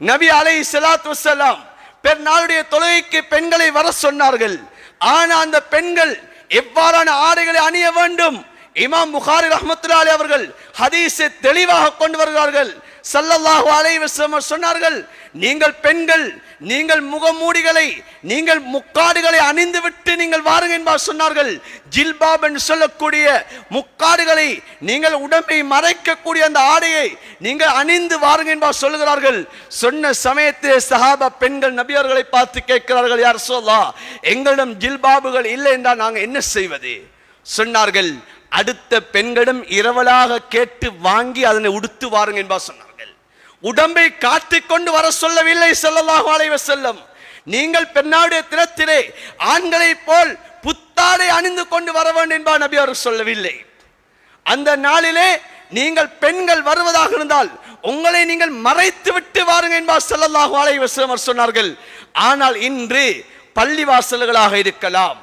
நபி அலை சலாத்து வசலாம் பெருநாளுடைய தொழுகைக்கு பெண்களை வர சொன்னார்கள். ஆனா அந்த பெண்கள் எவ்வாறான ஆடைகளை அணிய வேண்டும்? இமாம் புகாரி ரஹ்மத்துல்லாஹி அவர்கள் ஹதீஸை தெளிவாக கொண்டு வருகிறார்கள். சல்லல்லாஹு அலைஹி சொன்னார்கள் நீங்கள் பெண்கள் நீங்கள் முகமூடிகளை நீங்கள் முக்காடுகளை அணிந்து விட்டு நீங்கள் வாருங்க என்பார் சொன்னார்கள். ஜில்பாப் என்று சொல்லக்கூடிய முக்காடுகளை நீங்கள் உடம்பை மறைக்கக்கூடிய அந்த ஆடையை நீங்கள் அணிந்து வாருங்க என்பார் சொல்லுகிறார்கள். சொன்ன சமயத்திலே சஹாபா பெண்கள் நபியர்களை பார்த்து கேட்கிறார்கள் யார் சொல்லா எங்களிடம் ஜில்பாபுகள் இல்லை என்றால் நாங்கள் என்ன செய்வது? சொன்னார்கள். அடுத்த பெண்களும் இரவலாக கேட்டு வாங்கி அதனை உடுத்து வாருங்க என்பார் சொன்னார்கள் உடம்பை காட்டிக் கொண்டு வர சொல்லவில்லை செல்லலாக அலைஹி செல்லும் நீங்கள் பெண்ணாடைய தினத்திலே ஆண்களைப் போல் புத்தாடை அணிந்து கொண்டு வர வேண்டும் என்பார் நபி அவர் சொல்லவில்லை. அந்த நாளிலே நீங்கள் பெண்கள் வருவதாக இருந்தால் உங்களை நீங்கள் மறைத்து விட்டு வாருங்க என்பார் ஸல்லல்லாஹு அலைஹி சொன்னார்கள். ஆனால் இன்று பள்ளிவாசல்களாக இருக்கலாம்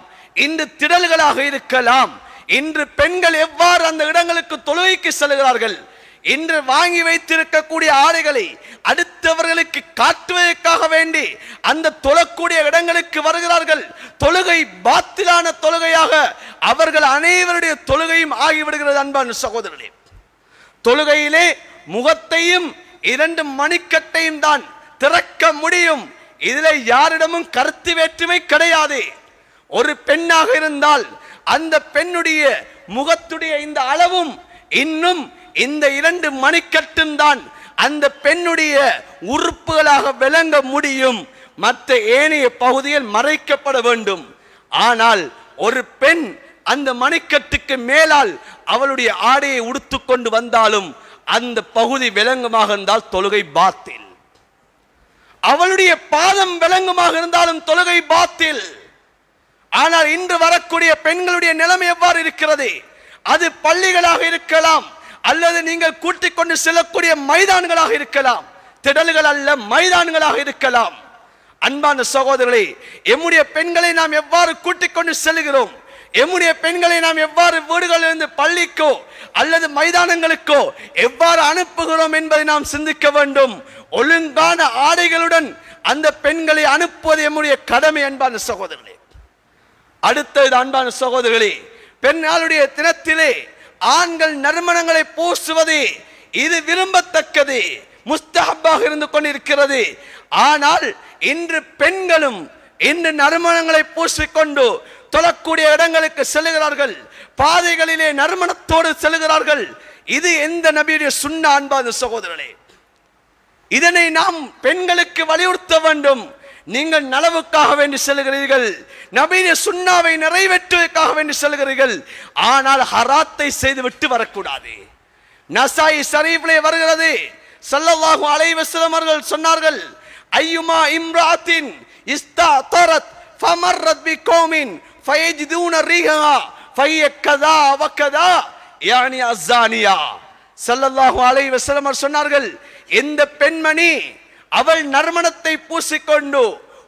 இன்று திடல்களாக இருக்கலாம் இன்று பெண்கள் எவ்வாறு அந்த இடங்களுக்கு தொழுகைக்கு செல்கிறார்கள் இன்று வாங்கி வைத்திருக்கக்கூடிய ஆடைகளை அடுத்தவர்களுக்கு காட்டுவதற்காக வேண்டி அந்த தொழக்கூடிய இடங்களுக்கு வருகிறார்கள். தொழுகை பாத்திலான தொழுகையாக அவர்கள் அனைவருடைய தொழுகையும் ஆகிவிடுகிறது அன்பான சகோதரர்களே. தொழுகையிலே முகத்தையும் இரண்டு மணிக்கட்டையும் தான் திறக்க முடியும். இதில் யாரிடமும் கருத்து வேற்றுமை கிடையாது. ஒரு பெண்ணாக இருந்தால் அந்த பெண்ணுடைய முகத்துடைய இந்த அளவும் இன்னும் இந்த இரண்டு மணிக்கட்டும் தான் அந்த பெண்ணுடைய உறுப்புகளாக விளங்க முடியும். மற்ற ஏனைய பகுதியில் மறைக்கப்பட வேண்டும். ஆனால் ஒரு பெண் அந்த மணிக்கட்டுக்கு மேலால் அவளுடைய ஆடையை உடுத்து கொண்டு வந்தாலும் அந்த பகுதி விளங்குமாக இருந்தால் தொழுகை பாத்தில். அவளுடைய பாதம் விளங்குமாக இருந்தாலும் தொழுகை பாத்தில். ஆனால் இன்று வரக்கூடிய பெண்களுடைய நிலைமை எவ்வாறு இருக்கிறது? அது பள்ளிகளாக இருக்கலாம் அல்லது நீங்கள் கூட்டிக் கொண்டு செல்லக்கூடிய மைதான்களாக இருக்கலாம். திடல்கள் அல்ல மைதான்களாக இருக்கலாம். அன்பான சகோதரர்களே எம்முடைய பெண்களை நாம் எவ்வாறு கூட்டிக் கொண்டு செல்கிறோம்? எம்முடைய பெண்களை நாம் எவ்வாறு வீடுகளிலிருந்து பள்ளிக்கோ அல்லது மைதானங்களுக்கோ எவ்வாறு அனுப்புகிறோம் என்பதை நாம் சிந்திக்க வேண்டும். ஒழுங்கான ஆடைகளுடன் அந்த பெண்களை அனுப்புவது எம்முடைய கடமை அன்பான சகோதரர்களே. அடுத்தது அன்பான சகோதரர்களே பெண்ணாளுடைய தினத்திலே ஆண்கள் நறுமணங்களை பூசுவது இது விரும்பத்தக்கது முஸ்தஹப்பாக இருந்து கொண்டிருக்கிறது. ஆனால் இன்று பெண்களும் இன்று நறுமணங்களை பூசிக்கொண்டு தொழக்கூடிய இடங்களுக்கு செல்லுகிறார்கள் பாதைகளிலே நறுமணத்தோடு செல்லுகிறார்கள் இது எந்த நபியுடைய சுண்ண அன்பான சகோதரர்களே? இதனை நாம் பெண்களுக்கு வலியுறுத்த வேண்டும். நீங்கள் நலவுக்காக வேண்டி செல்கிறீர்கள் நபீன சுண்ணாவை நிறைவேற்றுவதற்காக வேண்டி செல்கிறீர்கள் ஆனால் ஹராத்தை செய்து விட்டு வரக்கூடாது. நசாய் சரீஃபிலே வருகிறது. சல்லல்லாஹு அலைவசலம் அவர்கள் சொன்னார்கள் ஐயுமா இம்ராத்தின் இஸ்தாதரத் ஃபமர்ரத் பிகௌமின் ஃபயஜிதுன ரீஹா ஃபைய கதா வகதா யானி அஸ்ஸானியா. சல்லல்லாஹு அலைவசலம் அவர்கள் சொன்னார்கள் எந்த பெண்மணி அவள் நறுமணத்தை பூசிக்கொண்டு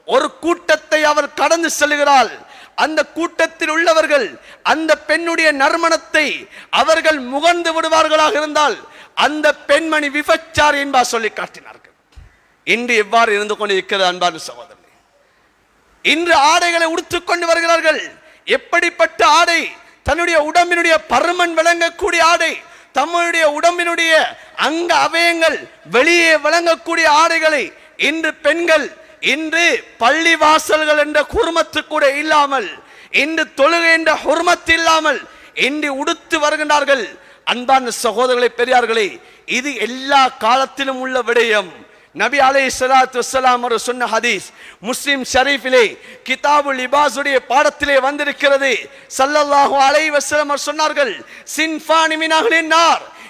ஒரு கூட்டத்தை அவள் கடந்து செல்கிறாள். அந்த கூட்டத்தில் உள்ளவர்கள் அந்த பெண்ணுடைய நறுமணத்தை அவர்கள் முகர்ந்து விடுவார்களாக இருந்தால் அந்த பெண்மணி விபச்சார் என்பார் சொல்லி காட்டினார்கள். இன்று எவ்வாறு இருந்து கொண்டிருக்கிறது அன்பான சகோதரி இன்று ஆடைகளை உடுத்துக் கொண்டு வருகிறார்கள். எப்படிப்பட்ட ஆடை? தன்னுடைய உடம்பினுடைய பருமன் விளங்கக்கூடிய ஆடை. தம்முடைய உடம்பினுடைய அங்க அவயங்கள் வெளியே விளங்கக்கூடிய ஆடைகளை இன்று பெண்கள் இன்று பள்ளி வாசல்கள் என்ற குருமத்து கூட இல்லாமல் இன்று தொழுகை என்ற ஹுர்மத் இல்லாமல் இன்று உடுத்து வருகின்றார்கள். அன்பான சகோதரர்களை பெரியார்களே இது எல்லா காலத்திலும் உள்ள விடயம். நபி அலை சலாத்து வசலாம் ஒரு சொன்ன ஹதீஸ் முஸ்லிம் ஷரீஃபிலே கிதாபுல் லிபாஸுடைய பாடத்திலே வந்திருக்கிறது. சல்லல்லாஹு அலை வசலம் சொன்னார்கள் சின்ஃபானி மின்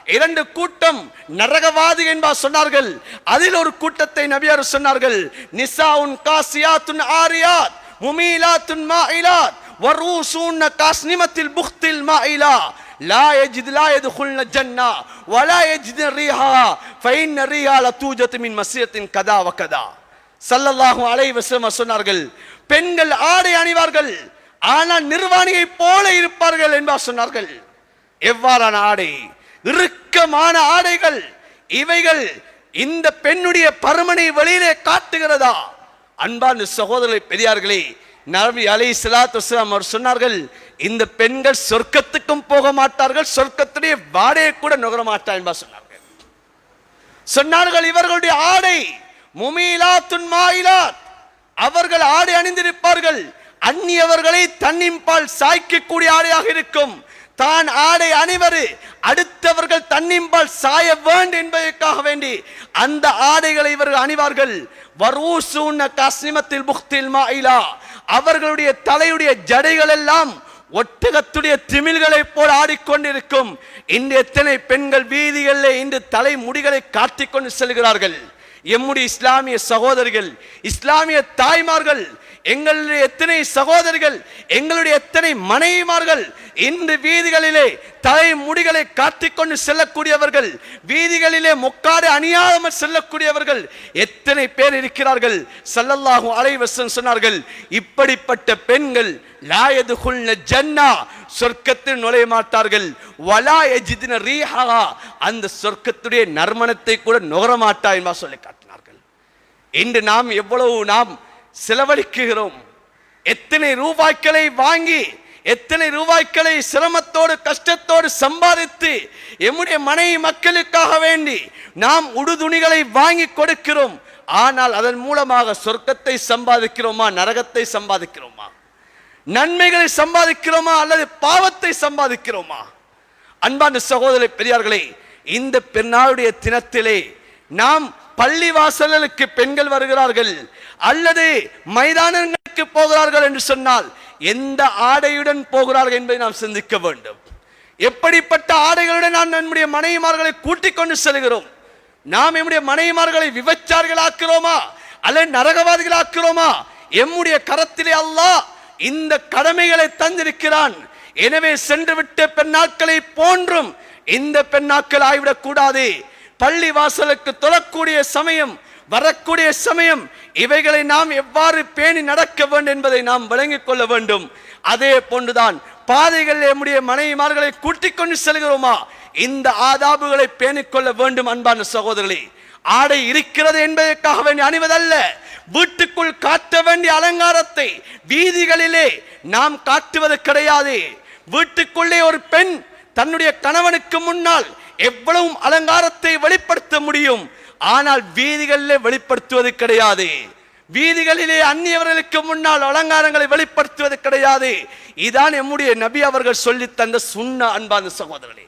இரண்டு கூட்டம் நரகவாதி என்பார் சொன்னார்கள். அதில் ஒரு கூட்டத்தை நபியார் சொன்னார்கள் நிசா உன் காசியாத்துன் ஆரியாத் முமீலாத்துன் மாயிலாத் வரூசூன் காஸ்னிமத்தில் புக்தில் மாயிலா. لا يجد لا يدخلن الجنة ولا يجد ريحها فإن الريح لتوجد من مسيرة كذا وكذا ஸல்லல்லாஹு அலைஹி வஸல்லம் சொன்னார்கள் பெண்கள் ஆடை அணிவார்கள் ஆனால் நிர்வாணியை போல இருப்பார்கள் என்பார் சொன்னார்கள் எவ்வாறான ஆடை இறுக்கமான ஆடைகள் இவைகள் இந்த பெண்ணுடைய பருமனை வெளியிலே காட்டுகிறதா அன்பான சகோதரரை பெரியார்களே நபி அலை சலாத்து அவர் சொன்னார்கள் இந்த பெண்கள் சொர்க்கத்துக்கும் போக மாட்டார்கள் சொர்க்கத்துடைய வாடையை கூட நுகர மாட்டார் என்பா சொன்னார்கள். சொன்னார்கள் இவர்களுடைய ஆடை முமீலா துன்மாயிலா அவர்கள் ஆடை அணிந்திருப்பார்கள் அந்நியவர்களை தன்னின்பால் சாய்க்கக்கூடிய ஆடையாக இருக்கும். தான் ஆடை அணிவரு அடுத்தவர்கள் தன்னின்பால் சாய வேண்டும் என்பதற்காக வேண்டி அந்த ஆடைகளை இவர்கள் அணிவார்கள். வரூசூன காசிமத்தில் புக்தில் மாயிலா. அவர்களுடைய தலையுடைய ஜடைகள் எல்லாம் ஒட்டகத்துடைய திமில்களைப் போல் ஆடிக்கொண்டிருக்கும். இன்று எத்தனை பெண்கள் வீதிகளில் இன்று தலை முடிகளை காட்டிக்கொண்டு செல்கிறார்கள். எம்முடைய இஸ்லாமிய சகோதரிகள் இஸ்லாமிய தாய்மார்கள் எங்களுடைய எத்தனை சகோதரிகள் எங்களுடைய எத்தனை மனைவிமார்கள் இன்று வீதிகளிலே தலை முடிகளை காத்திக்கொண்டு செல்லக்கூடியவர்கள் வீதிகளிலே முக்காடு அணியாமல் செல்லக்கூடியவர்கள் எத்தனை பேர் இருக்கிறார்கள்? செல்லல்லாகும் அலைவசன் சொன்னார்கள் இப்படிப்பட்ட பெண்கள் லாயது ஜன்னா சொர்க்கத்தில் நுழைய மாட்டார்கள். வலா எஜிதின ரீஹா அந்த சொர்க்கத்துடைய நறுமணத்தை கூட நுகர மாட்டா சொல்லி காட்டினார்கள். இன்று நாம் எவ்வளவு நாம் செலவழிக்குகிறோம். எத்தனை ரூபாய்களை வாங்கி எத்தனை ரூபாய்களை சிரமத்தோடு கஷ்டத்தோடு சம்பாதித்து எம்முடைய மனைவி மக்களுக்காக வேண்டி நாம் உடுதுணிகளை வாங்கி கொடுக்கிறோம். ஆனால் அதன் மூலமாக சொர்க்கத்தை சம்பாதிக்கிறோமா நரகத்தை சம்பாதிக்கிறோமா? நன்மைகளை சம்பாதிக்கிறோமா அல்லது பாவத்தை சம்பாதிக்கிறோமா? அன்பான சகோதர பெரியார்களே இந்த பெருநாளுடைய தினத்திலே நாம் பள்ளி வாசல்களுக்கு பெண்கள் வருகிறார்கள். அல்லது மைதானங்களுக்கு போகிறார்கள் என்று சொன்னால் எந்த ஆடையுடன் போகிறார்கள் என்பதை நாம் சிந்திக்க வேண்டும். எப்படிப்பட்ட ஆடைகளுடன் நாம் நம்முடைய மனைவிமார்களை கூட்டிக் கொண்டு செல்கிறோம்? நாம் நம்முடைய மனைவிமார்களை விபச்சார்களாக்கிறோமா அல்லது நரகவாதிகளாக்கிறோமா எம்முடைய கரத்திலே அல்லாஹ் இந்த கடமைகளை தந்திருக்கிறான். எனவே சென்று விட்ட பெண்ணாக்களை போன்றும் இந்த பெண்ணாக்கள் ஆய்விடக் கூடாது. பள்ளி வாசலுக்கு தொழக்கூடிய சமயம் வரக்கூடிய சமயம் இவைகளை நாம் எவ்வாறு பேணி நடக்க வேண்டும் என்பதை நாம் விளங்கிக் கொள்ள வேண்டும். அதே போன்றுதான் பாதைகள் நம்முடைய மனைவிமார்களை கூட்டிக் கொண்டு செல்கிறோமா? இந்த ஆதாபுகளை பேணிக்கொள்ள வேண்டும் அன்பான சகோதரர்களே. ஆடை இருக்கிறது என்பதற்காக வேண்டி அணிவதல்ல. வீட்டுக்குள் காட்ட வேண்டிய அலங்காரத்தை வீதிகளிலே நாம் காட்டுவது கிடையாது. வீட்டுக்குள்ளே ஒரு பெண் தன்னுடைய கணவனுக்கு முன்னால் எவ்வளவு அலங்காரத்தை வெளிப்படுத்த முடியும்? ஆனால் வீதிகளில் வெளிப்படுத்துவது கிடையாது. வீதிகளிலே அந்நியவர்களுக்கு முன்னால் அலங்காரங்களை வெளிப்படுத்துவது கிடையாது. இதான் எம்முடைய நபி அவர்கள் சொல்லி தந்த சுண்ண அன்பான சகோதரர்களே.